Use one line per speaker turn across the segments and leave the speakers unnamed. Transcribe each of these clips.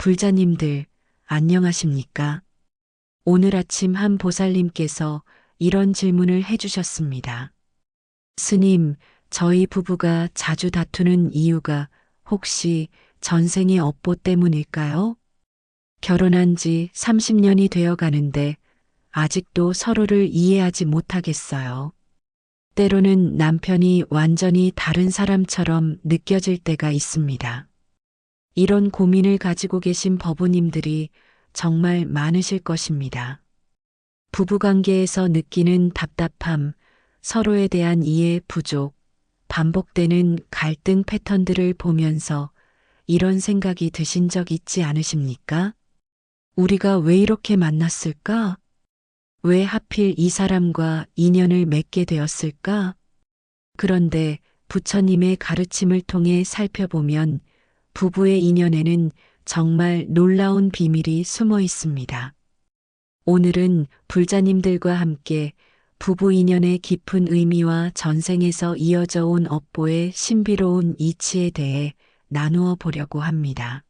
불자님들, 안녕하십니까? 오늘 아침 한 보살님께서 이런 질문을 해주셨습니다. 스님, 저희 부부가 자주 다투는 이유가 혹시 전생의 업보 때문일까요? 결혼한 지 30년이 되어 가는데 아직도 서로를 이해하지 못하겠어요. 때로는 남편이 완전히 다른 사람처럼 느껴질 때가 있습니다. 이런 고민을 가지고 계신 법우님들이 정말 많으실 것입니다. 부부관계에서 느끼는 답답함, 서로에 대한 이해 부족, 반복되는 갈등 패턴들을 보면서 이런 생각이 드신 적 있지 않으십니까? 우리가 왜 이렇게 만났을까? 왜 하필 이 사람과 인연을 맺게 되었을까? 그런데 부처님의 가르침을 통해 살펴보면 부부의 인연에는 정말 놀라운 비밀이 숨어 있습니다. 오늘은 불자님들과 함께 부부 인연의 깊은 의미와 전생에서 이어져 온 업보의 신비로운 이치에 대해 나누어 보려고 합니다.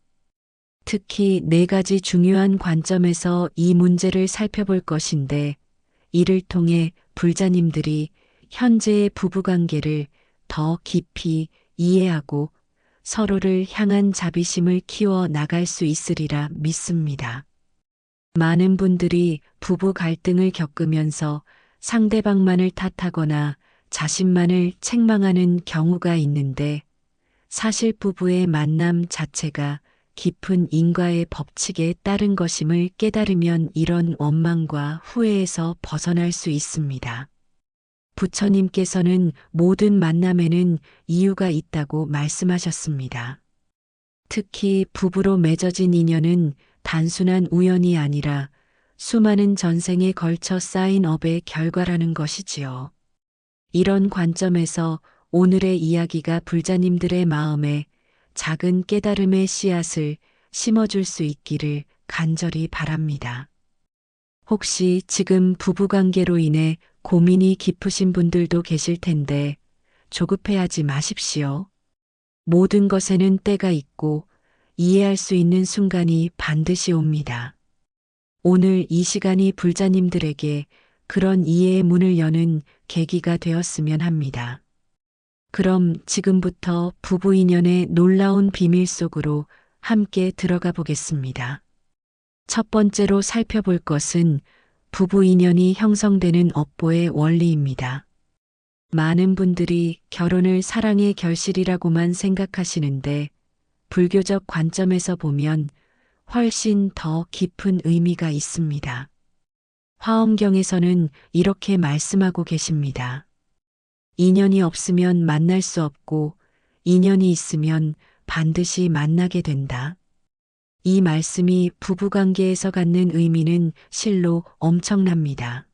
특히 네 가지 중요한 관점에서 이 문제를 살펴볼 것인데, 이를 통해 불자님들이 현재의 부부관계를 더 깊이 이해하고 서로를 향한 자비심을 키워 나갈 수 있으리라 믿습니다. 많은 분들이 부부 갈등을 겪으면서 상대방만을 탓하거나 자신만을 책망하는 경우가 있는데 사실 부부의 만남 자체가 깊은 인과의 법칙에 따른 것임을 깨달으면 이런 원망과 후회에서 벗어날 수 있습니다. 부처님께서는 모든 만남에는 이유가 있다고 말씀하셨습니다. 특히 부부로 맺어진 인연은 단순한 우연이 아니라 수많은 전생에 걸쳐 쌓인 업의 결과라는 것이지요. 이런 관점에서 오늘의 이야기가 불자님들의 마음에 작은 깨달음의 씨앗을 심어줄 수 있기를 간절히 바랍니다. 혹시 지금 부부관계로 인해 고민이 깊으신 분들도 계실 텐데 조급해하지 마십시오. 모든 것에는 때가 있고 이해할 수 있는 순간이 반드시 옵니다. 오늘 이 시간이 불자님들에게 그런 이해의 문을 여는 계기가 되었으면 합니다. 그럼 지금부터 부부 인연의 놀라운 비밀 속으로 함께 들어가 보겠습니다. 첫 번째로 살펴볼 것은 부부 인연이 형성되는 업보의 원리입니다. 많은 분들이 결혼을 사랑의 결실이라고만 생각하시는데 불교적 관점에서 보면 훨씬 더 깊은 의미가 있습니다. 화엄경에서는 이렇게 말씀하고 계십니다. 인연이 없으면 만날 수 없고 인연이 있으면 반드시 만나게 된다. 이 말씀이 부부관계에서 갖는 의미는 실로 엄청납니다.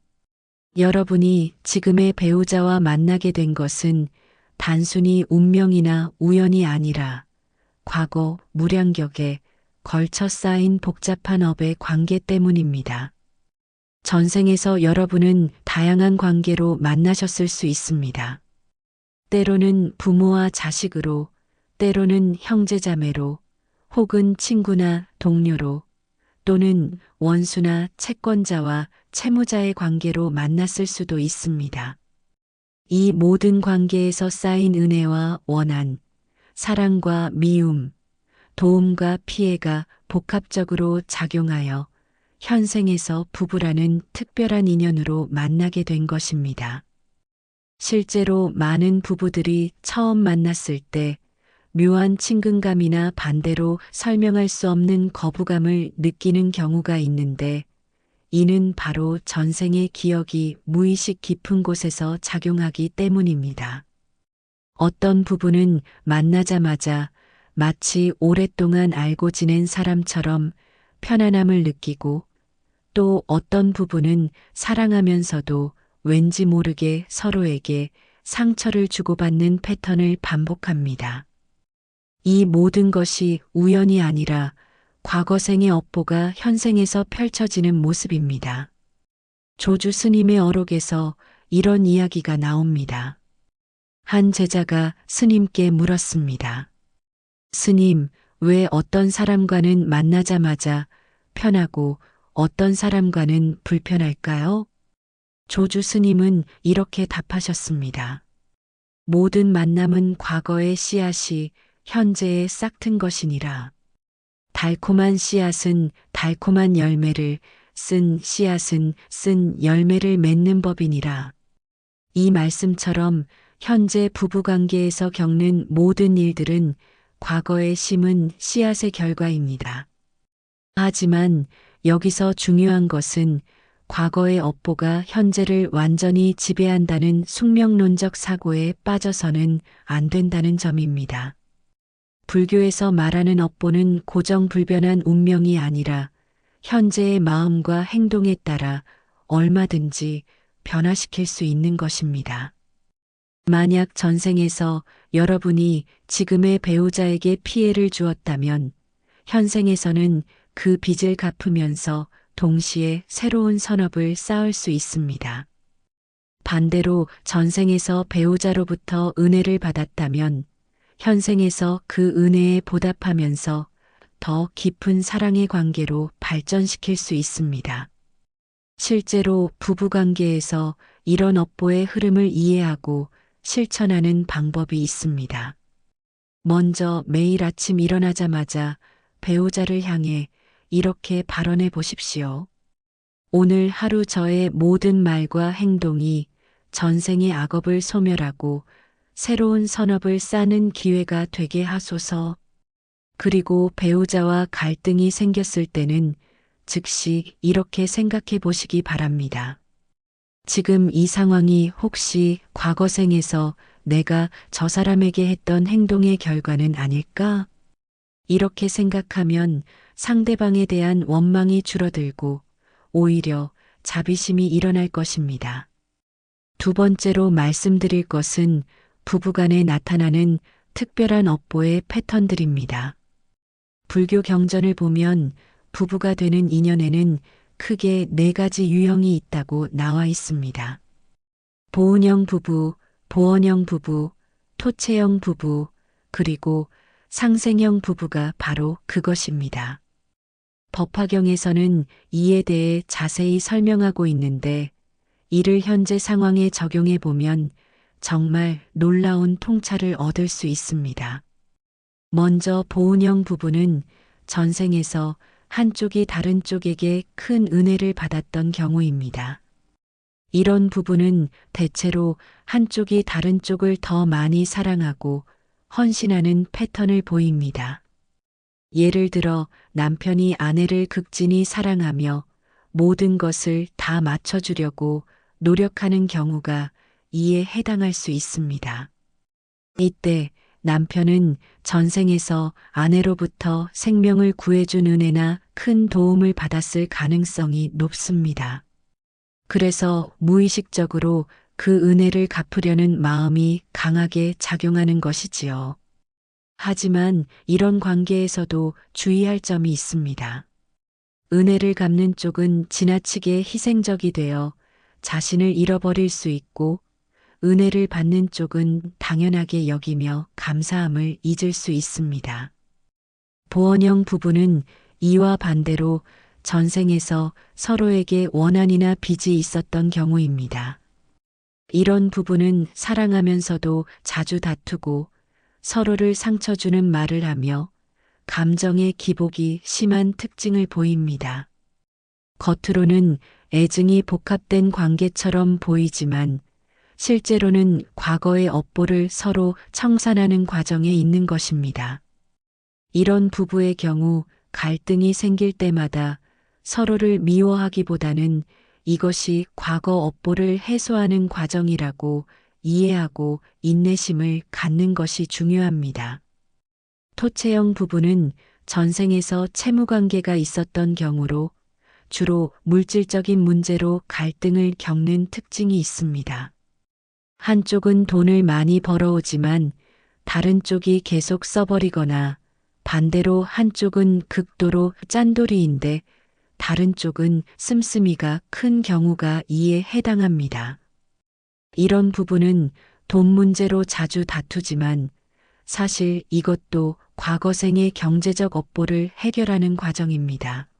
여러분이 지금의 배우자와 만나게 된 것은 단순히 운명이나 우연이 아니라 과거 무량격에 걸쳐 쌓인 복잡한 업의 관계 때문입니다. 전생에서 여러분은 다양한 관계로 만나셨을 수 있습니다. 때로는 부모와 자식으로, 때로는 형제자매로, 혹은 친구나 동료로, 또는 원수나 채권자와 채무자의 관계로 만났을 수도 있습니다. 이 모든 관계에서 쌓인 은혜와 원한, 사랑과 미움, 도움과 피해가 복합적으로 작용하여 현생에서 부부라는 특별한 인연으로 만나게 된 것입니다. 실제로 많은 부부들이 처음 만났을 때 묘한 친근감이나 반대로 설명할 수 없는 거부감을 느끼는 경우가 있는데 이는 바로 전생의 기억이 무의식 깊은 곳에서 작용하기 때문입니다. 어떤 부부는 만나자마자 마치 오랫동안 알고 지낸 사람처럼 편안함을 느끼고 또 어떤 부부는 사랑하면서도 왠지 모르게 서로에게 상처를 주고받는 패턴을 반복합니다. 이 모든 것이 우연이 아니라 과거생의 업보가 현생에서 펼쳐지는 모습입니다. 조주 스님의 어록에서 이런 이야기가 나옵니다. 한 제자가 스님께 물었습니다. 스님, 왜 어떤 사람과는 만나자마자 편하고 어떤 사람과는 불편할까요? 조주 스님은 이렇게 답하셨습니다. 모든 만남은 과거의 씨앗이 현재에 싹튼 것이니라. 달콤한 씨앗은 달콤한 열매를, 쓴 씨앗은 쓴 열매를 맺는 법이니라. 이 말씀처럼 현재 부부관계에서 겪는 모든 일들은 과거에 심은 씨앗의 결과입니다. 하지만 여기서 중요한 것은 과거의 업보가 현재를 완전히 지배한다는 숙명론적 사고에 빠져서는 안 된다는 점입니다. 불교에서 말하는 업보는 고정불변한 운명이 아니라 현재의 마음과 행동에 따라 얼마든지 변화시킬 수 있는 것입니다. 만약 전생에서 여러분이 지금의 배우자에게 피해를 주었다면 현생에서는 그 빚을 갚으면서 동시에 새로운 선업을 쌓을 수 있습니다. 반대로 전생에서 배우자로부터 은혜를 받았다면 현생에서 그 은혜에 보답하면서 더 깊은 사랑의 관계로 발전시킬 수 있습니다. 실제로 부부관계에서 이런 업보의 흐름을 이해하고 실천하는 방법이 있습니다. 먼저 매일 아침 일어나자마자 배우자를 향해 이렇게 발언해 보십시오. 오늘 하루 저의 모든 말과 행동이 전생의 악업을 소멸하고 새로운 선업을 쌓는 기회가 되게 하소서. 그리고 배우자와 갈등이 생겼을 때는 즉시 이렇게 생각해 보시기 바랍니다. 지금 이 상황이 혹시 과거 생에서 내가 저 사람에게 했던 행동의 결과는 아닐까? 이렇게 생각하면 상대방에 대한 원망이 줄어들고 오히려 자비심이 일어날 것입니다. 두 번째로 말씀드릴 것은 부부간에 나타나는 특별한 업보의 패턴들입니다. 불교 경전을 보면 부부가 되는 인연에는 크게 네 가지 유형이 있다고 나와 있습니다. 보은형 부부, 보원형 부부, 토체형 부부, 그리고 상생형 부부가 바로 그것입니다. 법화경에서는 이에 대해 자세히 설명하고 있는데 이를 현재 상황에 적용해 보면 정말 놀라운 통찰을 얻을 수 있습니다. 먼저 보은형 부부는 전생에서 한쪽이 다른 쪽에게 큰 은혜를 받았던 경우입니다. 이런 부부는 대체로 한쪽이 다른 쪽을 더 많이 사랑하고 헌신하는 패턴을 보입니다. 예를 들어 남편이 아내를 극진히 사랑하며 모든 것을 다 맞춰주려고 노력하는 경우가 이에 해당할 수 있습니다. 이때 남편은 전생에서 아내로부터 생명을 구해준 은혜나 큰 도움을 받았을 가능성이 높습니다. 그래서 무의식적으로 그 은혜를 갚으려는 마음이 강하게 작용하는 것이지요. 하지만 이런 관계에서도 주의할 점이 있습니다. 은혜를 갚는 쪽은 지나치게 희생적이 되어 자신을 잃어버릴 수 있고 은혜를 받는 쪽은 당연하게 여기며 감사함을 잊을 수 있습니다. 보원형 부부는 이와 반대로 전생에서 서로에게 원한이나 빚이 있었던 경우입니다. 이런 부부는 사랑하면서도 자주 다투고 서로를 상처 주는 말을 하며 감정의 기복이 심한 특징을 보입니다. 겉으로는 애증이 복합된 관계처럼 보이지만 실제로는 과거의 업보를 서로 청산하는 과정에 있는 것입니다. 이런 부부의 경우 갈등이 생길 때마다 서로를 미워하기보다는 이것이 과거 업보를 해소하는 과정이라고 이해하고 인내심을 갖는 것이 중요합니다. 토체형 부부는 전생에서 채무 관계가 있었던 경우로 주로 물질적인 문제로 갈등을 겪는 특징이 있습니다. 한쪽은 돈을 많이 벌어오지만 다른 쪽이 계속 써버리거나 반대로 한쪽은 극도로 짠돌이인데 다른 쪽은 씀씀이가 큰 경우가 이에 해당합니다. 이런 부분은 돈 문제로 자주 다투지만 사실 이것도 과거생의 경제적 업보를 해결하는 과정입니다.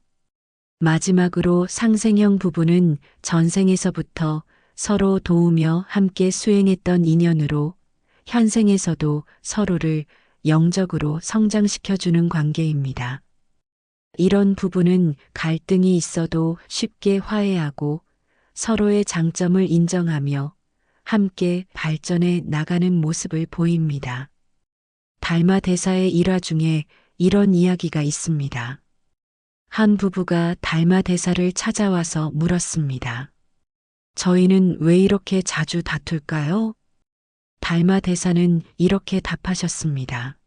마지막으로 상생형 부부는 전생에서부터 서로 도우며 함께 수행했던 인연으로 현생에서도 서로를 영적으로 성장시켜주는 관계입니다. 이런 부부는 갈등이 있어도 쉽게 화해하고 서로의 장점을 인정하며 함께 발전해 나가는 모습을 보입니다. 달마 대사의 일화 중에 이런 이야기가 있습니다. 한 부부가 달마 대사를 찾아와서 물었습니다. 저희는 왜 이렇게 자주 다툴까요? 달마 대사는 이렇게 답하셨습니다.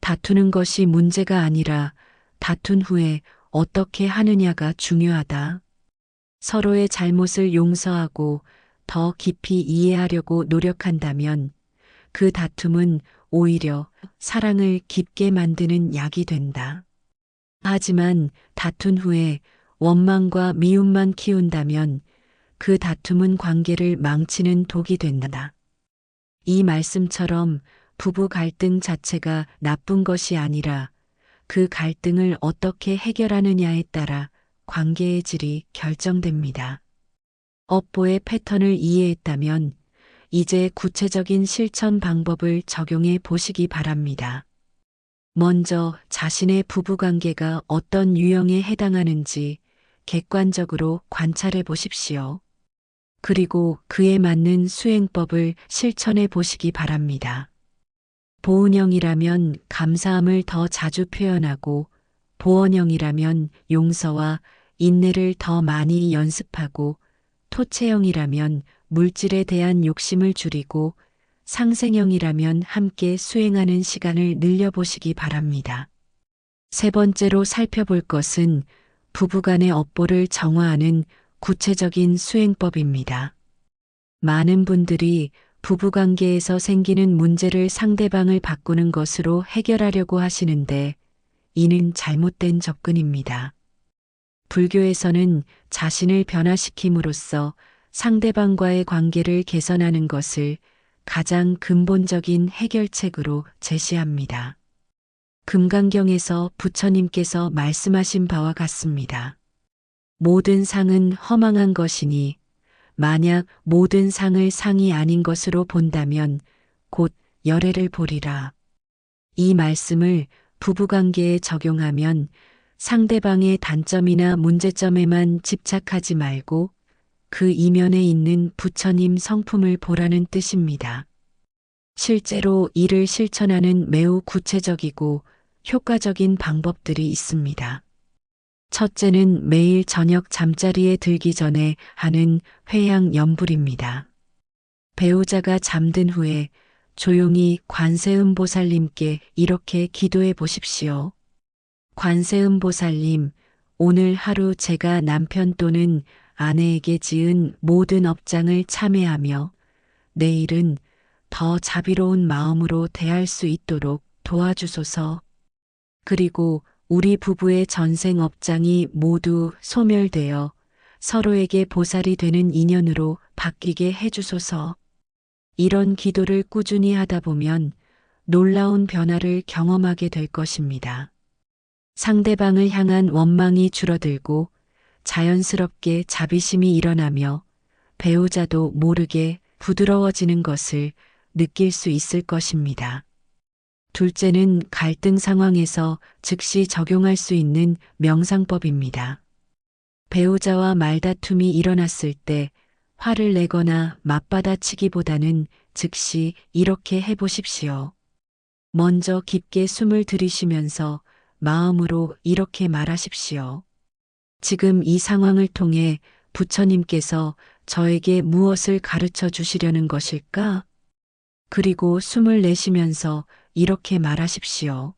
다투는 것이 문제가 아니라 다툰 후에 어떻게 하느냐가 중요하다. 서로의 잘못을 용서하고 더 깊이 이해하려고 노력한다면 그 다툼은 오히려 사랑을 깊게 만드는 약이 된다. 하지만 다툰 후에 원망과 미움만 키운다면 그 다툼은 관계를 망치는 독이 된다. 이 말씀처럼 부부 갈등 자체가 나쁜 것이 아니라 그 갈등을 어떻게 해결하느냐에 따라 관계의 질이 결정됩니다. 업보의 패턴을 이해했다면 이제 구체적인 실천 방법을 적용해 보시기 바랍니다. 먼저 자신의 부부관계가 어떤 유형에 해당하는지 객관적으로 관찰해 보십시오. 그리고 그에 맞는 수행법을 실천해 보시기 바랍니다. 보은형이라면 감사함을 더 자주 표현하고 보원형이라면 용서와 인내를 더 많이 연습하고 토체형이라면 물질에 대한 욕심을 줄이고 상생형이라면 함께 수행하는 시간을 늘려보시기 바랍니다. 세 번째로 살펴볼 것은 부부간의 업보를 정화하는 구체적인 수행법입니다. 많은 분들이 부부관계에서 생기는 문제를 상대방을 바꾸는 것으로 해결하려고 하시는데 이는 잘못된 접근입니다. 불교에서는 자신을 변화시킴으로써 상대방과의 관계를 개선하는 것을 가장 근본적인 해결책으로 제시합니다. 금강경에서 부처님께서 말씀하신 바와 같습니다. 모든 상은 허망한 것이니 만약 모든 상을 상이 아닌 것으로 본다면 곧 열애를 보리라. 이 말씀을 부부관계에 적용하면 상대방의 단점이나 문제점에만 집착하지 말고 그 이면에 있는 부처님 성품을 보라는 뜻입니다. 실제로 이를 실천하는 매우 구체적이고 효과적인 방법들이 있습니다. 첫째는 매일 저녁 잠자리에 들기 전에 하는 회양 연불입니다. 배우자가 잠든 후에 조용히 관세음 보살님께 이렇게 기도해 보십시오. 관세음 보살님, 오늘 하루 제가 남편 또는 아내에게 지은 모든 업장을 참회하며 내일은 더 자비로운 마음으로 대할 수 있도록 도와주소서. 그리고 우리 부부의 전생 업장이 모두 소멸되어 서로에게 보살이 되는 인연으로 바뀌게 해주소서. 이런 기도를 꾸준히 하다 보면 놀라운 변화를 경험하게 될 것입니다. 상대방을 향한 원망이 줄어들고 자연스럽게 자비심이 일어나며 배우자도 모르게 부드러워지는 것을 느낄 수 있을 것입니다. 둘째는 갈등 상황에서 즉시 적용할 수 있는 명상법입니다. 배우자와 말다툼이 일어났을 때 화를 내거나 맞받아치기보다는 즉시 이렇게 해보십시오. 먼저 깊게 숨을 들이쉬면서 마음으로 이렇게 말하십시오. 지금 이 상황을 통해 부처님께서 저에게 무엇을 가르쳐 주시려는 것일까? 그리고 숨을 내쉬면서 이렇게 말하십시오.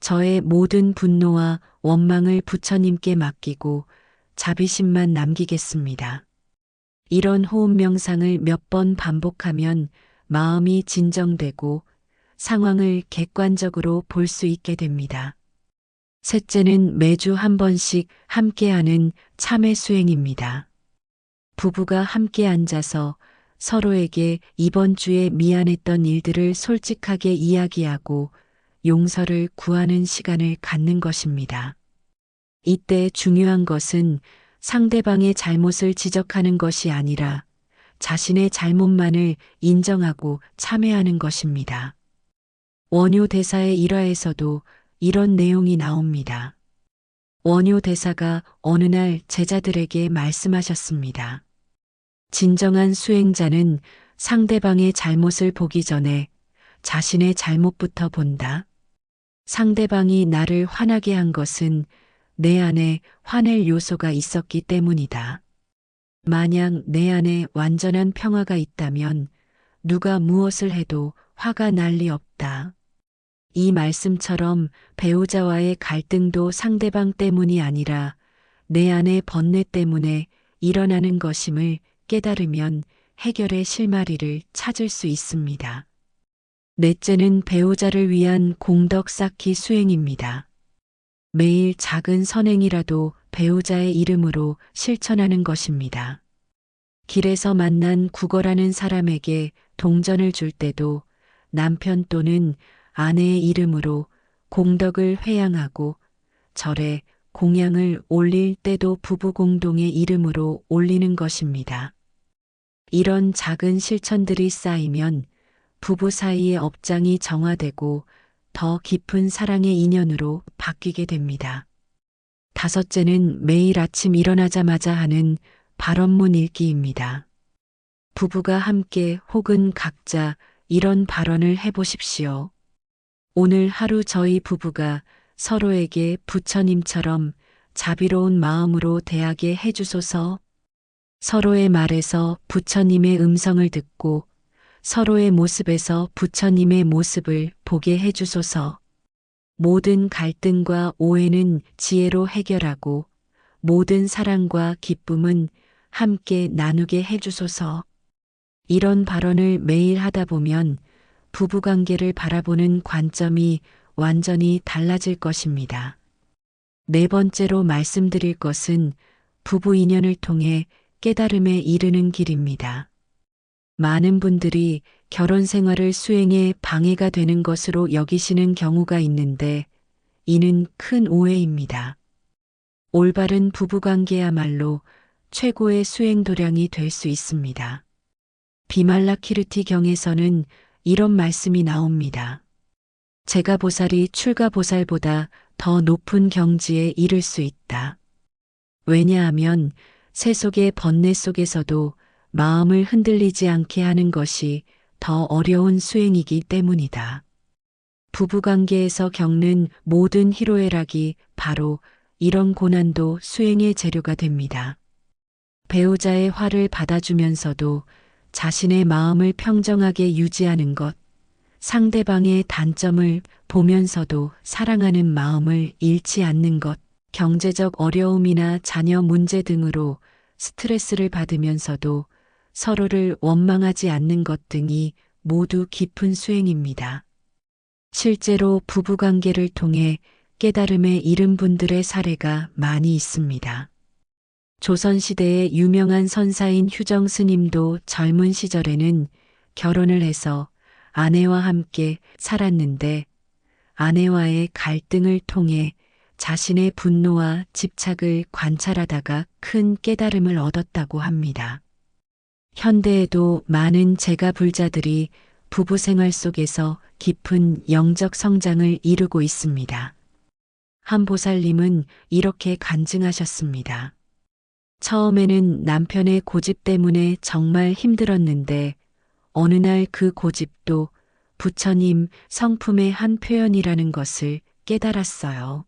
저의 모든 분노와 원망을 부처님께 맡기고 자비심만 남기겠습니다. 이런 호흡 명상을 몇 번 반복하면 마음이 진정되고 상황을 객관적으로 볼 수 있게 됩니다. 셋째는 매주 한 번씩 함께하는 참회 수행입니다. 부부가 함께 앉아서 서로에게 이번 주에 미안했던 일들을 솔직하게 이야기하고 용서를 구하는 시간을 갖는 것입니다. 이때 중요한 것은 상대방의 잘못을 지적하는 것이 아니라 자신의 잘못만을 인정하고 참회하는 것입니다. 원효 대사의 일화에서도 이런 내용이 나옵니다. 원효 대사가 어느 날 제자들에게 말씀하셨습니다. 진정한 수행자는 상대방의 잘못을 보기 전에 자신의 잘못부터 본다. 상대방이 나를 화나게 한 것은 내 안에 화낼 요소가 있었기 때문이다. 만약 내 안에 완전한 평화가 있다면 누가 무엇을 해도 화가 날 리 없다. 이 말씀처럼 배우자와의 갈등도 상대방 때문이 아니라 내 안의 번뇌 때문에 일어나는 것임을 깨달으면 해결의 실마리를 찾을 수 있습니다. 넷째는 배우자를 위한 공덕 쌓기 수행입니다. 매일 작은 선행이라도 배우자의 이름으로 실천하는 것입니다. 길에서 만난 구걸하는 사람에게 동전을 줄 때도 남편 또는 아내의 이름으로 공덕을 회양하고 절에 공양을 올릴 때도 부부 공동의 이름으로 올리는 것입니다. 이런 작은 실천들이 쌓이면 부부 사이의 업장이 정화되고 더 깊은 사랑의 인연으로 바뀌게 됩니다. 다섯째는 매일 아침 일어나자마자 하는 발언문 읽기입니다. 부부가 함께 혹은 각자 이런 발언을 해보십시오. 오늘 하루 저희 부부가 서로에게 부처님처럼 자비로운 마음으로 대하게 해주소서 서로의 말에서 부처님의 음성을 듣고 서로의 모습에서 부처님의 모습을 보게 해주소서. 모든 갈등과 오해는 지혜로 해결하고 모든 사랑과 기쁨은 함께 나누게 해주소서. 이런 발언을 매일 하다 보면 부부관계를 바라보는 관점이 완전히 달라질 것입니다. 네 번째로 말씀드릴 것은 부부 인연을 통해 깨달음에 이르는 길입니다. 많은 분들이 결혼 생활을 수행에 방해가 되는 것으로 여기시는 경우가 있는데 이는 큰 오해입니다. 올바른 부부관계야말로 최고의 수행 도량이 될 수 있습니다. 비말라키르티 경에서는 이런 말씀이 나옵니다. 제가 보살이 출가 보살보다 더 높은 경지에 이를 수 있다. 왜냐하면 새 속의 번뇌 속에서도 마음을 흔들리지 않게 하는 것이 더 어려운 수행이기 때문이다. 부부관계에서 겪는 모든 희로애락이 바로 이런 고난도 수행의 재료가 됩니다. 배우자의 화를 받아주면서도 자신의 마음을 평정하게 유지하는 것, 상대방의 단점을 보면서도 사랑하는 마음을 잃지 않는 것, 경제적 어려움이나 자녀 문제 등으로 스트레스를 받으면서도 서로를 원망하지 않는 것 등이 모두 깊은 수행입니다. 실제로 부부관계를 통해 깨달음에 이른 분들의 사례가 많이 있습니다. 조선시대의 유명한 선사인 휴정 스님도 젊은 시절에는 결혼을 해서 아내와 함께 살았는데 아내와의 갈등을 통해 자신의 분노와 집착을 관찰하다가 큰 깨달음을 얻었다고 합니다. 현대에도 많은 제가 불자들이 부부 생활 속에서 깊은 영적 성장을 이루고 있습니다. 한 보살님은 이렇게 간증하셨습니다. 처음에는 남편의 고집 때문에 정말 힘들었는데 어느 날 그 고집도 부처님 성품의 한 표현이라는 것을 깨달았어요.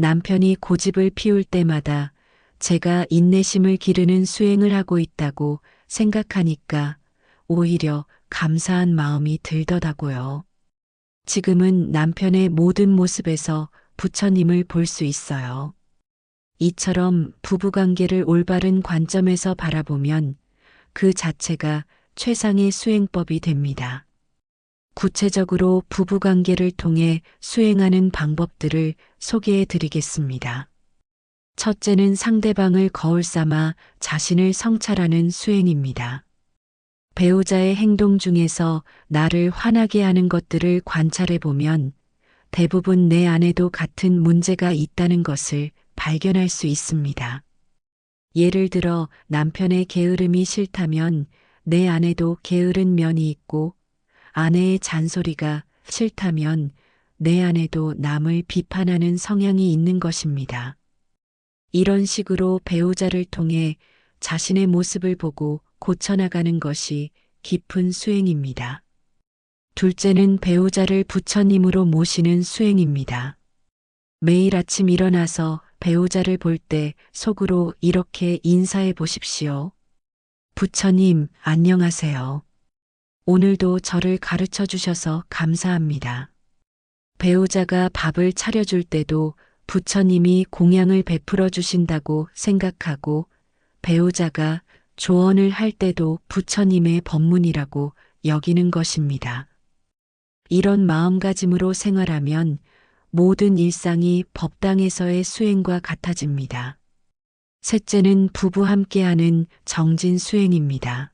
남편이 고집을 피울 때마다 제가 인내심을 기르는 수행을 하고 있다고 생각하니까 오히려 감사한 마음이 들더라고요. 지금은 남편의 모든 모습에서 부처님을 볼 수 있어요. 이처럼 부부관계를 올바른 관점에서 바라보면 그 자체가 최상의 수행법이 됩니다. 구체적으로 부부관계를 통해 수행하는 방법들을 소개해 드리겠습니다. 첫째는 상대방을 거울 삼아 자신을 성찰하는 수행입니다. 배우자의 행동 중에서 나를 화나게 하는 것들을 관찰해 보면 대부분 내 안에도 같은 문제가 있다는 것을 발견할 수 있습니다. 예를 들어 남편의 게으름이 싫다면 내 안에도 게으른 면이 있고 아내의 잔소리가 싫다면 내 안에도 남을 비판하는 성향이 있는 것입니다. 이런 식으로 배우자를 통해 자신의 모습을 보고 고쳐나가는 것이 깊은 수행입니다. 둘째는 배우자를 부처님으로 모시는 수행입니다. 매일 아침 일어나서 배우자를 볼 때 속으로 이렇게 인사해 보십시오. 부처님, 안녕하세요. 오늘도 저를 가르쳐 주셔서 감사합니다. 배우자가 밥을 차려줄 때도 부처님이 공양을 베풀어 주신다고 생각하고 배우자가 조언을 할 때도 부처님의 법문이라고 여기는 것입니다. 이런 마음가짐으로 생활하면 모든 일상이 법당에서의 수행과 같아집니다. 셋째는 부부 함께하는 정진 수행입니다.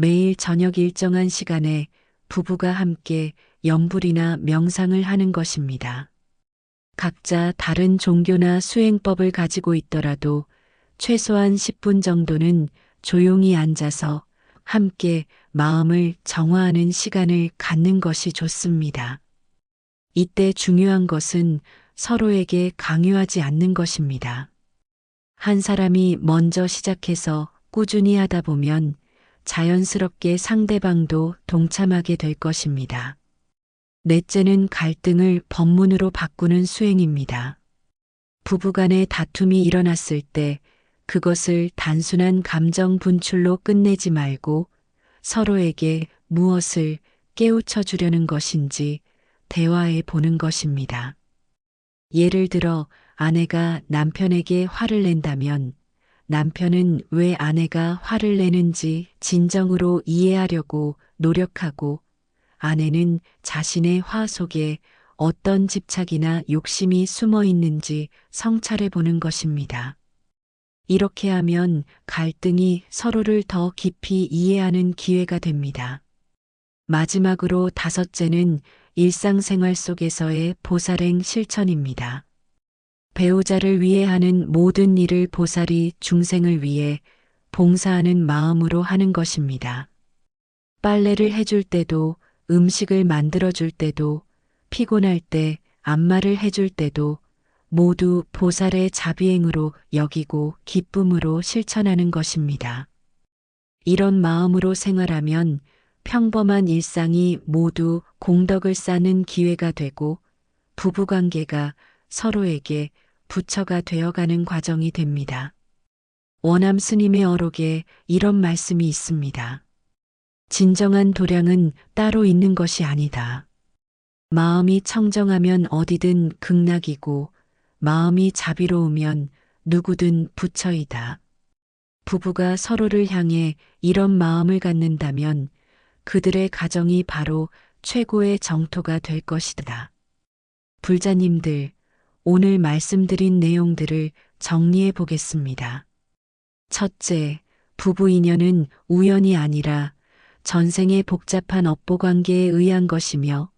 매일 저녁 일정한 시간에 부부가 함께 염불이나 명상을 하는 것입니다. 각자 다른 종교나 수행법을 가지고 있더라도 최소한 10분 정도는 조용히 앉아서 함께 마음을 정화하는 시간을 갖는 것이 좋습니다. 이때 중요한 것은 서로에게 강요하지 않는 것입니다. 한 사람이 먼저 시작해서 꾸준히 하다 보면 자연스럽게 상대방도 동참하게 될 것입니다. 넷째는 갈등을 법문으로 바꾸는 수행입니다. 부부간의 다툼이 일어났을 때 그것을 단순한 감정 분출로 끝내지 말고 서로에게 무엇을 깨우쳐 주려는 것인지 대화해 보는 것입니다. 예를 들어 아내가 남편에게 화를 낸다면 남편은 왜 아내가 화를 내는지 진정으로 이해하려고 노력하고 아내는 자신의 화 속에 어떤 집착이나 욕심이 숨어 있는지 성찰해 보는 것입니다. 이렇게 하면 갈등이 서로를 더 깊이 이해하는 기회가 됩니다. 마지막으로 다섯째는 일상생활 속에서의 보살행 실천입니다. 배우자를 위해 하는 모든 일을 보살이 중생을 위해 봉사하는 마음으로 하는 것입니다. 빨래를 해줄 때도 음식을 만들어줄 때도 피곤할 때 안마를 해줄 때도 모두 보살의 자비행으로 여기고 기쁨으로 실천하는 것입니다. 이런 마음으로 생활하면 평범한 일상이 모두 공덕을 쌓는 기회가 되고 부부관계가 서로에게 부처가 되어가는 과정이 됩니다. 원암 스님의 어록에 이런 말씀이 있습니다. 진정한 도량은 따로 있는 것이 아니다. 마음이 청정하면 어디든 극락이고 마음이 자비로우면 누구든 부처이다. 부부가 서로를 향해 이런 마음을 갖는다면 그들의 가정이 바로 최고의 정토가 될 것이다. 불자님들, 오늘 말씀드린 내용들을 정리해 보겠습니다. 첫째, 부부 인연은 우연이 아니라 전생의 복잡한 업보 관계에 의한 것이며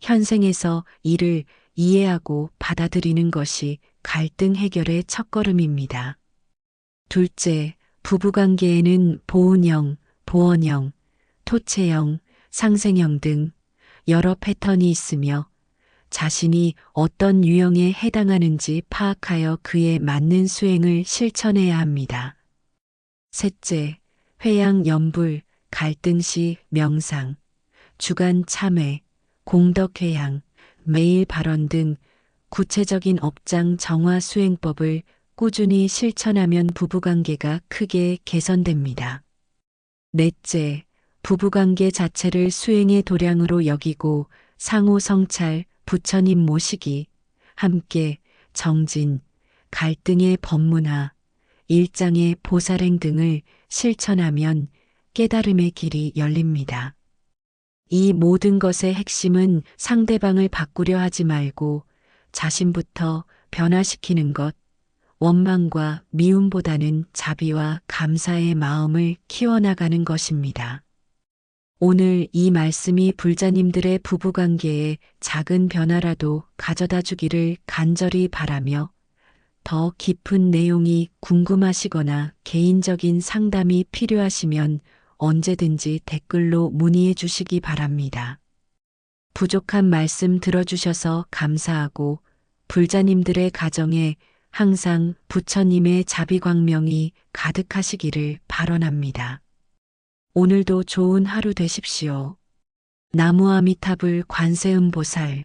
현생에서 이를 이해하고 받아들이는 것이 갈등 해결의 첫걸음입니다. 둘째, 부부관계에는 보은형, 보원형, 토체형, 상생형 등 여러 패턴이 있으며 자신이 어떤 유형에 해당하는지 파악하여 그에 맞는 수행을 실천해야 합니다. 셋째, 회양 연불, 갈등 시 명상, 주간 참회, 공덕 회양, 매일 발언 등 구체적인 업장 정화 수행법을 꾸준히 실천하면 부부관계가 크게 개선됩니다. 넷째, 부부관계 자체를 수행의 도량으로 여기고 상호 성찰, 부처님 모시기, 함께 정진, 갈등의 법문화, 일장의 보살행 등을 실천하면 깨달음의 길이 열립니다. 이 모든 것의 핵심은 상대방을 바꾸려 하지 말고 자신부터 변화시키는 것, 원망과 미움보다는 자비와 감사의 마음을 키워나가는 것입니다. 오늘 이 말씀이 불자님들의 부부관계에 작은 변화라도 가져다 주기를 간절히 바라며 더 깊은 내용이 궁금하시거나 개인적인 상담이 필요하시면 언제든지 댓글로 문의해 주시기 바랍니다. 부족한 말씀 들어주셔서 감사하고 불자님들의 가정에 항상 부처님의 자비광명이 가득하시기를 발언합니다. 오늘도 좋은 하루 되십시오. 나무 아미타불 관세음보살